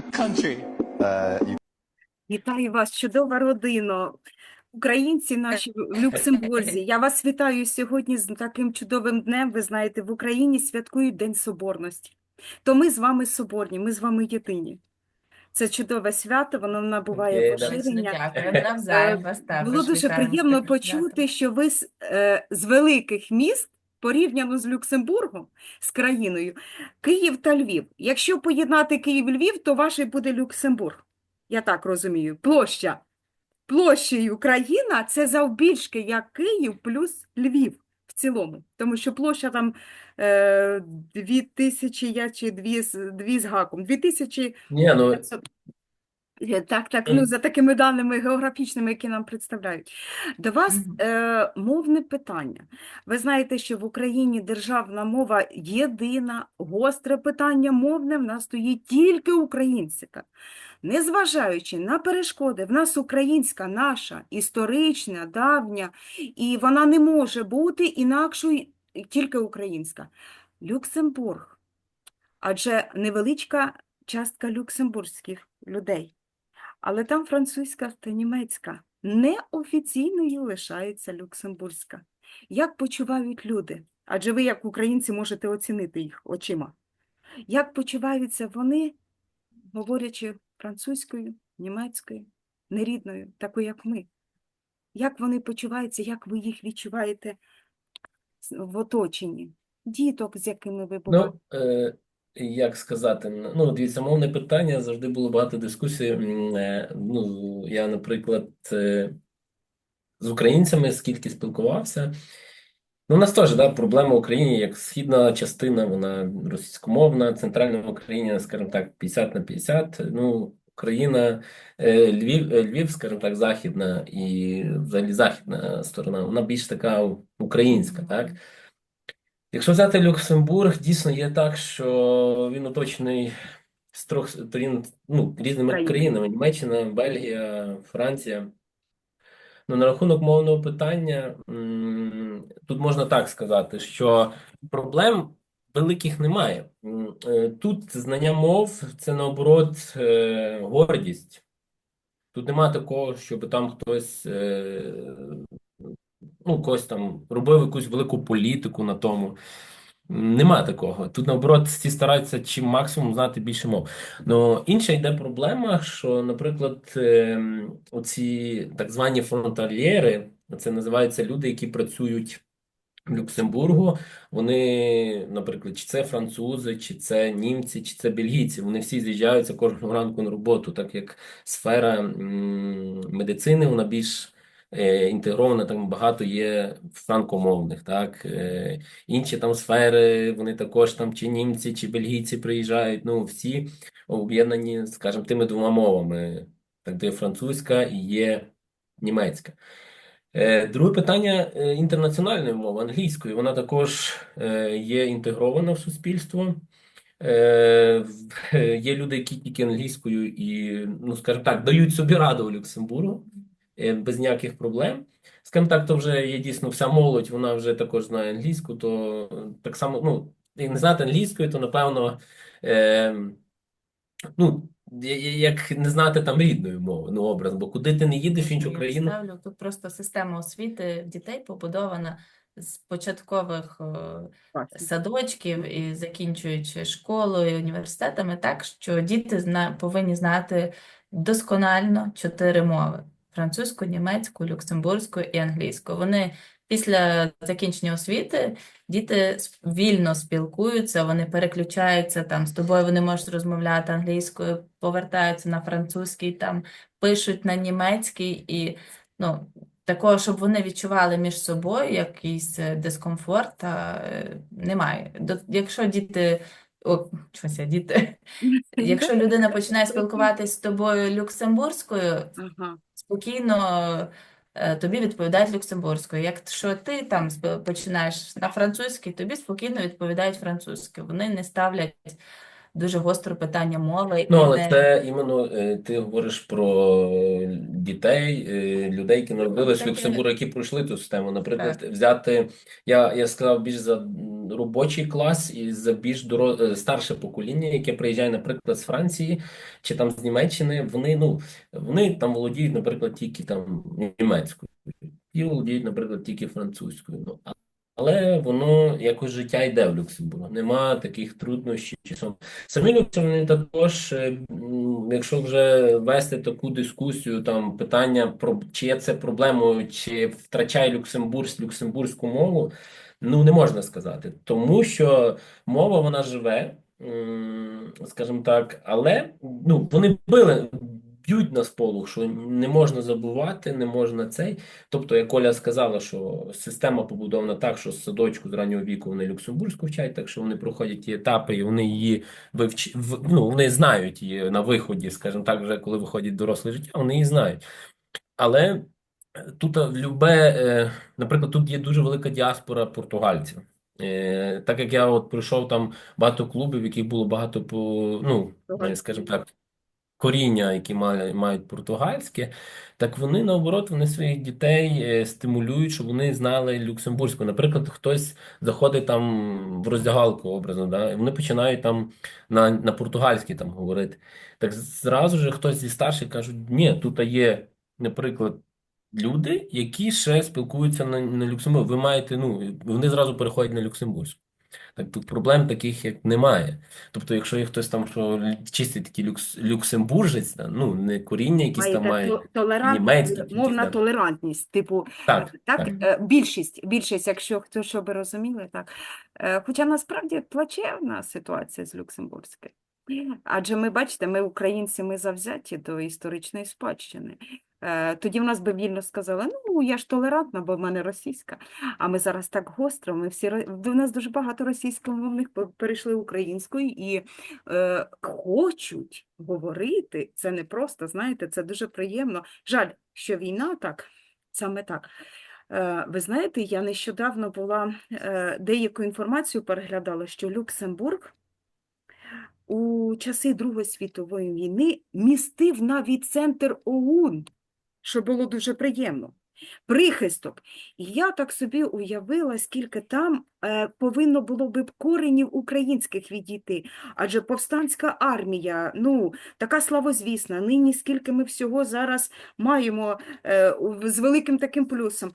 country? Uh, Вітаю вас, чудова родина. Українці наші в Люксембурзі. Я вас вітаю сьогодні з таким чудовим днем. Ви знаєте, в Україні святкують День Соборності. То ми з вами соборні, ми з вами єдині. Це чудове свято, воно набуває поширення. Дякую, також Було дуже приємно почути, що ви з, е, з великих міст, порівняно з Люксембургом, з країною, Київ та Львів. Якщо поєднати Київ і Львів, то ваш буде Люксембург. Я так розумію. Площа. Площею країна це завбільшки як Київ плюс Львів в цілому. Тому що площа там е, 2000, я чи дві, з- дві з гаком. 2000 Ні, ну 500. Так, так, ну за такими даними географічними, які нам представляють. До вас е, мовне питання. Ви знаєте, що в Україні державна мова єдина, гостре питання мовне в нас стоїть тільки українська. Незважаючи на перешкоди, в нас українська наша, історична, давня, і вона не може бути інакшою, тільки українська. Люксембург. Адже невеличка частка люксембурзьких людей. Але там французька та німецька. Неофіційною лишається люксембурзька. Як почувають люди? Адже ви, як українці, можете оцінити їх очима. Як почуваються вони, говорячи французькою, німецькою, нерідною, такою, як ми? Як вони почуваються, як ви їх відчуваєте в оточенні? Діток, з якими ви буваєте? Ну, е, як сказати, ну, дивіться, мовне питання завжди було багато дискусій. Е, Ну, я, наприклад, е, з українцями скільки спілкувався. Ну, у нас теж да, проблема в Україні, як східна частина, вона російськомовна, центральна Україна, скажімо так, 50 на 50. Ну, Україна, е, Львів, Львів, скажімо так, західна і взагалі західна сторона, вона більш така українська, так? Якщо взяти Люксембург, дійсно є так, що він оточений з трьох сторін, ну, різними Країн. країнами: Німеччина, Бельгія, Франція. Ну, на рахунок мовного питання, тут можна так сказати, що проблем великих немає. Е, Тут знання мов це наоборот е, гордість. Тут нема такого, щоб там хтось е, ну, когось там робив якусь велику політику на тому. Нема такого. Тут, наоборот, всі стараються чим максимум знати більше мов. Ну, інша йде проблема, що, наприклад, ем, оці так звані фронтальєри, це називаються люди, які працюють в Люксембургу. Вони, наприклад, чи це французи, чи це німці, чи це бельгійці. Вони всі з'їжджаються кожного ранку на роботу, так як сфера медицини, вона більш е, інтегрована, там багато є франкомовних, так. Е, інші там сфери, вони також там чи німці, чи бельгійці приїжджають. Ну, всі об'єднані, скажімо, тими двома мовами. Так, де французька і є німецька. Е, Друге питання інтернаціональної мови, англійської. Вона також є інтегрована в суспільство. Є люди, які тільки англійською і, ну, скажімо так, дають собі раду у Люксембургу без ніяких проблем. Скажімо так, то вже є дійсно вся молодь, вона вже також знає англійську, то е, так само, ну, як не знати англійської, то напевно, е, ну, я- я- як не знати там рідної мови, ну, образ, бо куди ти не їдеш в іншу Я країну, ставлю, тут просто система освіти дітей побудована з початкових е, садочків і закінчуючи школою, університетами, так що діти зна повинні знати досконально чотири мови: французьку, німецьку, люксембурзьку і англійську. Вони після закінчення освіти діти вільно спілкуються, вони переключаються там з тобою, вони можуть розмовляти англійською, повертаються на французький, там пишуть на німецький і ну. Такого, щоб вони відчували між собою якийсь е, дискомфорт, та, е, немає. До, якщо діти, о, щось я, діти, якщо людина починає спілкуватися з тобою люксембурзькою, Ага. Спокійно е, тобі відповідають люксембурзькою. Якщо ти там сп- починаєш на французькій, тобі спокійно відповідають французькою. Вони не ставлять дуже гостро питання мови Ну, але не це іменно е, ти говориш про дітей, е, людей, які народились в Люксембургу, які пройшли ту систему. Наприклад, взяти, я, я сказав більш за робочий клас і за більш доро... е, старше покоління, яке приїжджає, наприклад, з Франції чи там з Німеччини, вони, ну, вони там володіють, наприклад, тільки там німецькою, і володіють, наприклад, тільки французькою. Ну, а- але воно якось життя йде в Люксембургу. Нема таких труднощів. чи сам- Самі люксембуржці також, е, якщо вже вести таку дискусію, там питання про чи є це проблемою, чи втрачає Люксембург люксембурзьку мову, ну не можна сказати, тому що мова вона живе, скажімо так, але ну вони били. Б'ють на сполох, що не можна забувати, не можна цей. Тобто, як Оля сказала, що система побудована так, що з садочку з раннього віку вони люксембурзьку вчать, так що вони проходять ті етапи, і вони її вивч... в- ну, вони знають її на виході, скажімо так, вже коли виходять доросле життя, вони її знають. Але е, тут е, любе, е, наприклад, тут є дуже велика діаспора португальців. Так як я от пройшов там багато клубів, в яких було багато ну, скажімо так, коріння, які мають, португальське, так вони наоборот вони своїх дітей е, стимулюють, щоб вони знали люксембурзьку. Наприклад, хтось заходить там в роздягалку образно, да, і вони починають там на, на португальській там говорити. Так зразу ж хтось зі старших кажуть, ні, тут є, наприклад, люди, які ще спілкуються на, на люксембург. Ви маєте, ну, вони зразу переходять на люксембурзьку. Так тут проблем таких як немає. Тобто, якщо є хтось там, що чистий такий люкс, люксембуржець, да, ну не коріння якісь там має, толерантність, німецькі якісь, мовна да. толерантність, типу, Так, так, так. е, більшість, більшість, якщо хто що би розуміли, так. Е, Хоча насправді плачевна ситуація з Люксембурзьким. Адже ми, бачите, ми українці, ми завзяті до історичної спадщини. Е, Тоді в нас би вільно сказали, ну, я ж толерантна, бо в мене російська. А ми зараз так гостро, ми всі, до нас дуже багато російськомовних перейшли українською і е, хочуть говорити. Це не просто, знаєте, це дуже приємно. Жаль, що війна так, саме так. Е, Ви знаєте, я нещодавно була е, деяку інформацію переглядала, що Люксембург у часи Другої світової війни містив навіть центр ОУН, що було дуже приємно. Прихисток. І я так собі уявила, скільки там е, повинно було би коренів українських відійти. Адже повстанська армія, ну, така славозвісна, нині скільки ми всього зараз маємо е, з великим таким плюсом.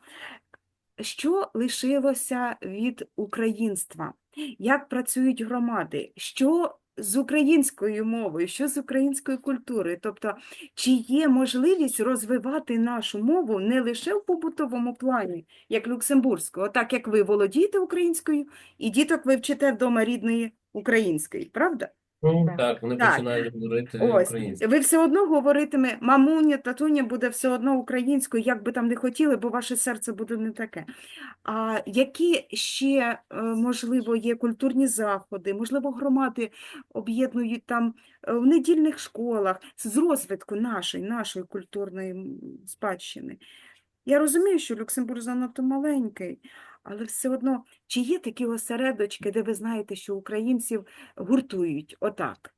Що лишилося від українства? Як працюють громади? Що з українською мовою? Що з українською культурою? Тобто, чи є можливість розвивати нашу мову не лише в побутовому плані, як люксембурзьку, так як ви володієте українською, і діток ви вчите вдома рідної української, правда? Ну, Так. так, вони Так. починають говорити Ось, українською. ви все одно говоритиме, мамуня, татуня буде все одно українською, як би там не хотіли, бо ваше серце буде не таке. А які ще, е, можливо, є культурні заходи, можливо, громади об'єднують там е, в недільних школах з розвитку нашої, нашої культурної спадщини? Я розумію, що Люксембург занадто маленький, але все одно, чи є такі осередочки, де ви знаєте, що українців гуртують отак?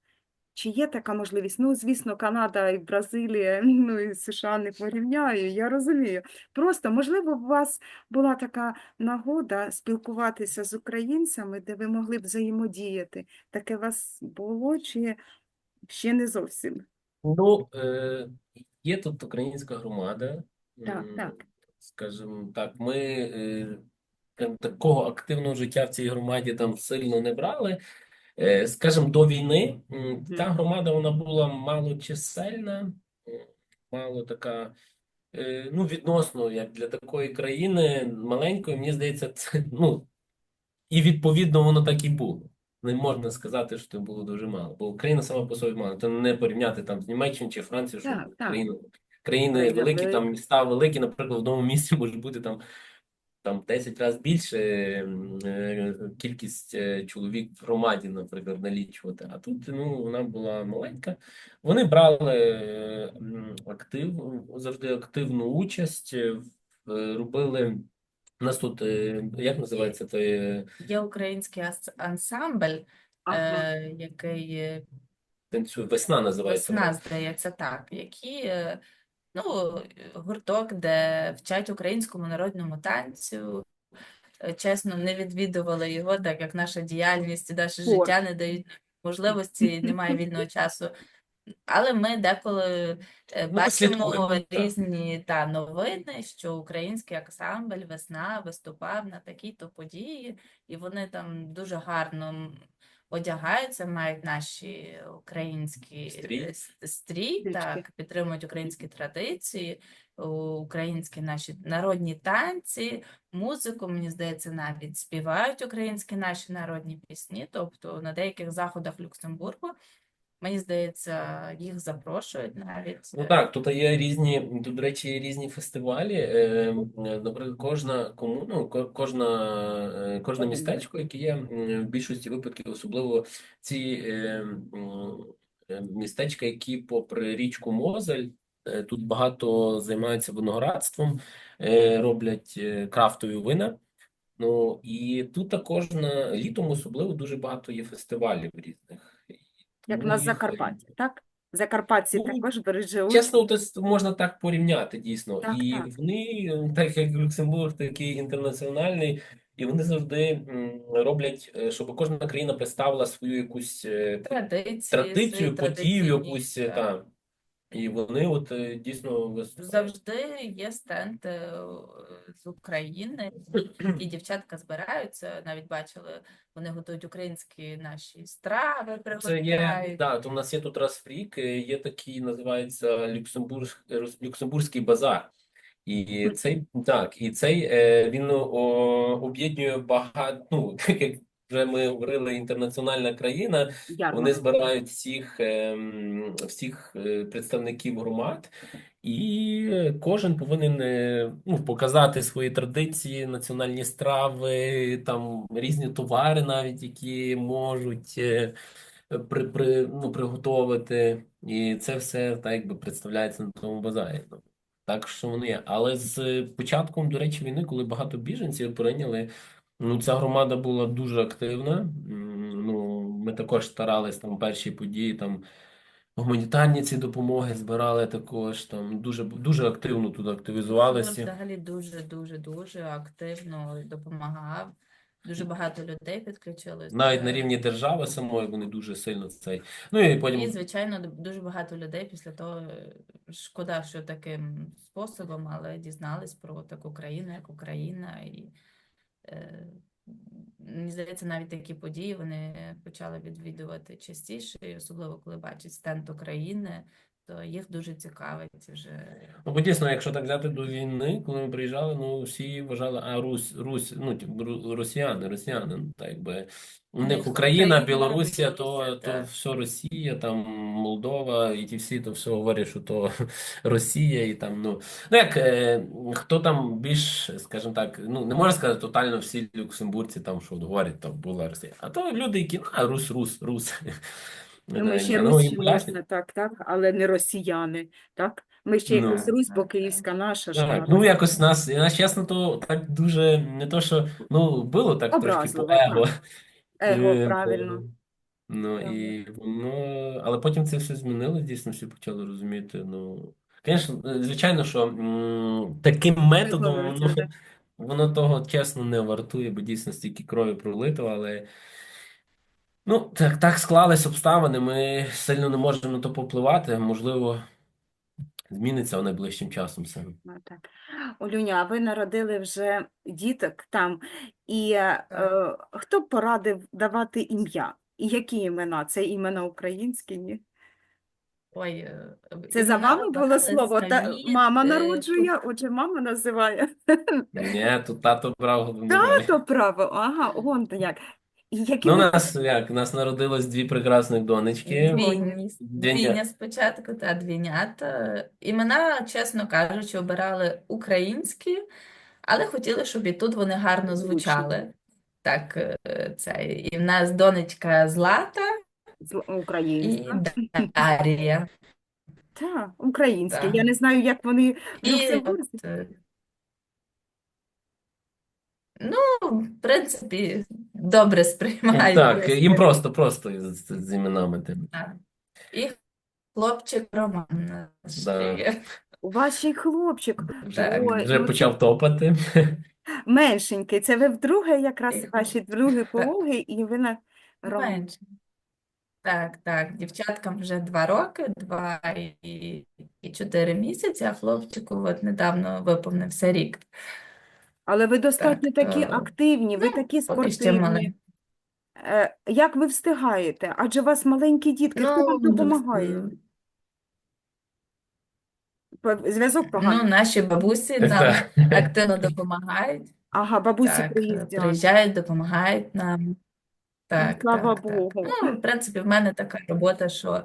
Чи є така можливість? Ну, звісно, Канада і Бразилія, ну і США не порівняю, я розумію. Просто, можливо, у вас була така нагода спілкуватися з українцями, де ви могли б взаємодіяти. Таке у вас було чи ще не зовсім? Ну, е, є тут українська громада. Так, так. Скажімо так, ми е, такого активного життя в цій громаді там сильно не брали. Е, Скажімо, до війни та громада вона була малочисельна, мало така, е, ну, відносно, як для такої країни маленької, мені здається, це, ну, і відповідно воно так і було. Не можна сказати, що це було дуже мало, бо Україна сама по собі мала. Це не порівняти там з Німеччиною чи Францією, що Так, так. країни, великі, там міста великі, наприклад, в одному місті може бути там, там 10 разів більше е, кількість е, чоловік в громаді, наприклад, налічувати. А тут ну, вона була маленька. Вони брали актив, завжди активну участь, е, робили. У нас тут, як називається той Є український ансамбль, Ага. е, який танцю, весна називається. Весна, здається, так, які, ну, гурток, де вчать українському народному танцю, е, чесно, не відвідували його, так як наша діяльність і наше От. життя не дають можливості, немає вільного часу. Але ми деколи е, Ну, слідкуємо, бачимо так. різні та новини, що український ансамбль Весна виступав на такій-то події, і вони там дуже гарно одягаються, мають наші українські Стрій. е, стрій, так, підтримують українські традиції, українські наші народні танці, музику, мені здається, навіть співають українські наші народні пісні. Тобто на деяких заходах Люксембургу, мені здається, їх запрошують навіть. Ну е, так, тут є різні, тут, до речі, є різні фестивалі. Е, Наприклад, кожна комуна, ну, кожна, е, кожне містечко, яке є в більшості випадків, особливо ці е, е, містечка, які попри річку Мозель, е, тут багато займаються виноградством, е, роблять е, крафтові вина. Ну і тут також на літом особливо дуже багато є фестивалів різних. Як у на Закарпаття, так? Закарпатці Ну, також береже. Чесно, то можна так порівняти дійсно. Так, І так. вони, так як Люксембург такий інтернаціональний, і вони завжди роблять, е, щоб кожна країна представила свою якусь традицію, традицію, свої подію якусь, е, так. та. І вони от е, дійсно виступають. Завжди є стенд е, з України, і дівчатка збираються. Навіть бачили, вони готують українські наші страви, Це є, да, то в нас є тут раз в рік, е, є такий, називається Люксембург, Люксембурзький базар. І цей, так, і цей, він об'єднує багато, ну, вже ми говорили, інтернаціональна країна, Ярмарок. вони збирають всіх, ем, всіх е, представників громад, і кожен повинен е, ну, показати свої традиції, національні страви, там різні товари навіть, які можуть е, при, при, ну, приготувати. І це все так якби представляється на тому базарі. Так що воно є. Але з початком, до речі, війни, коли багато біженців прийняли, ну ця громада була дуже активна. Ну, ми також старались там перші події, там гуманітарні ці допомоги збирали також. Там дуже дуже активно тут Він активізувалися. взагалі дуже, дуже, дуже активно допомагав. Дуже багато людей підключилось. Навіть на рівні держави самої вони дуже сильно цей. Ну і І, потім звичайно, дуже багато людей після того, шкода, що таким способом, але дізнались про таку країну, як Україна. І мені здається, навіть такі події вони почали відвідувати частіше, особливо коли бачать стенд України, то їх дуже цікавить вже. Ну, бо дійсно, якщо так взяти до війни, коли ми приїжджали, ну всі вважали, а Русь, Русь, ну ті, росіяни, росіяни, так якби у них Україна, Білорусія, то, то все Росія, там Молдова, і ті всі то все говорять, що то Росія, і там, ну, ну як е, хто там більш, скажімо так, ну не можна сказати тотально всі люксембурці там, що говорять, там була Росія, а то люди, які, ну, а Рус, Рус, Рус. Ну, ми ще ну, Русь, ясно, так, так, але не росіяни, так? Ми ще Ну. якось Русь, бо київська наша ж Так, ну якось нас, нас чесно, то так дуже не то, що ну було так трошки по его. Его, Е, правильно. Ну Так. і воно, але потім це все змінилось, дійсно всі почали розуміти. Ну, звісно, звичайно, що м, таким методом воно, воно того чесно не вартує, бо дійсно стільки крові пролито, але ну так, так склались обставини. Ми сильно не можемо на то попливати. Можливо, зміниться найближчим часом все. Ну, так. Олюня, а ви народили вже діток там, і е, е, хто б порадив давати ім'я? І які імена? Це імена українські, ні? Ой, е, Це за імена вами було обирали слово? Та, самі, мама е, народжує, отже, мама називає. Ні, тут тато брав головний. Тато право, ага, он то як. І які Ну, у ви нас як? У нас народилось дві прекрасних донечки. Двійні, Двійня. двійня спочатку та двійнята. Імена, чесно кажучи, обирали українські, але хотіли, щоб і тут вони гарно звучали. Так, е, це і в нас донечка Злата з- і українська? Дар'я. Так, українські. Так. Я не знаю, як вони в І Люксембурзі. от, е, ну, в принципі, добре сприймають. Так, їм просто, просто з, з- з іменами тим. Так. І хлопчик Роман. наш Да. ще є. У вас ще й хлопчик. Так. Ой, Вже ну, почав топати. меншенький. Це ви вдруге якраз ваші другі пологи, і ви на ром- Менше. Так, так, дівчаткам вже два роки, два і, і чотири місяці, а хлопчику от недавно виповнився рік. Але ви достатньо Так, такі то- активні, ви ну, такі Поки ще спортивні. Е, Як ви встигаєте? Адже у вас маленькі дітки, хто вам Ну, допомагає? По- Зв'язок Ну, наші бабусі нам Так. активно допомагають. Ага, бабусі Так, приїздять. приїжджають, допомагають нам. Так, слава так, так. Богу. Ну, в принципі, в мене така робота, що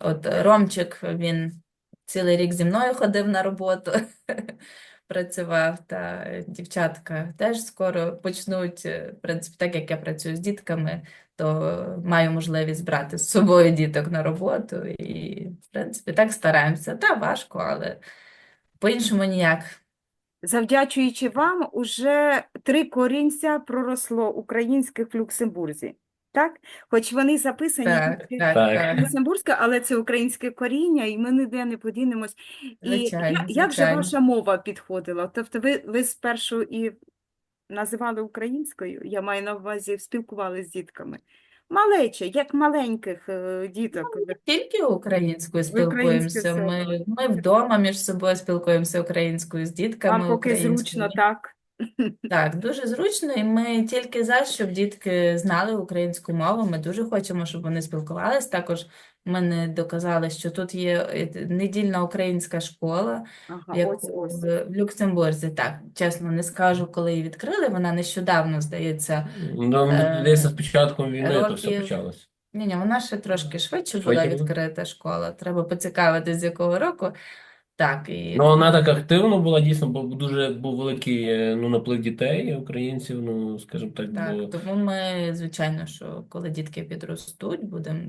от Ромчик, він цілий рік зі мною ходив на роботу, працював, та дівчатка теж скоро почнуть, е, в принципі, так як я працюю з дітками, то маю можливість брати з собою діток на роботу і, в принципі, так стараємося. Та важко, але по-іншому ніяк. Завдячуючи вам, уже три корінця проросло українських в Люксембурзі. Так? Хоч вони записані Так, так, Так. так. Але це українське коріння, і ми ніде не подінемось. І Звичайно, я- як же звичайно. ваша мова підходила? Тобто ви, ви спершу і називали українською, я маю на увазі, спілкувалися з дітками. Малече, як маленьких е, діток. ви- Тільки українською спілкуємося. все. Ми, ми вдома між собою спілкуємося українською з дітками Вам поки зручно, так? Так, дуже зручно, і ми тільки за, щоб дітки знали українську мову. Ми дуже хочемо, щоб вони спілкувались. Також ми не доказали, що тут є е, недільна українська школа, Ага, яку ось, ось. в в Люксембурзі. Так, чесно не скажу, коли її відкрили. Вона нещодавно, здається. Ну, Е, десь з початком війни то все років- почалося. Ні, ні, вона ще трошки швидше була Швидше була? відкрита школа. Треба поцікавитись, з якого року. Так, і Ну, вона так активно була, дійсно, бо дуже був великий е, ну, наплив дітей, українців, ну, скажімо так, Так, було. тому ми, звичайно, що коли дітки підростуть, будемо,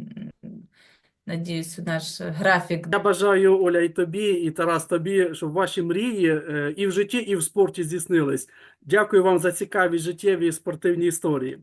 надіюсь, наш графік Я бажаю, Оля, і тобі, і Тарас, тобі, щоб ваші мрії е, і в житті, і в спорті здійснились. Дякую вам за цікаві життєві і спортивні історії.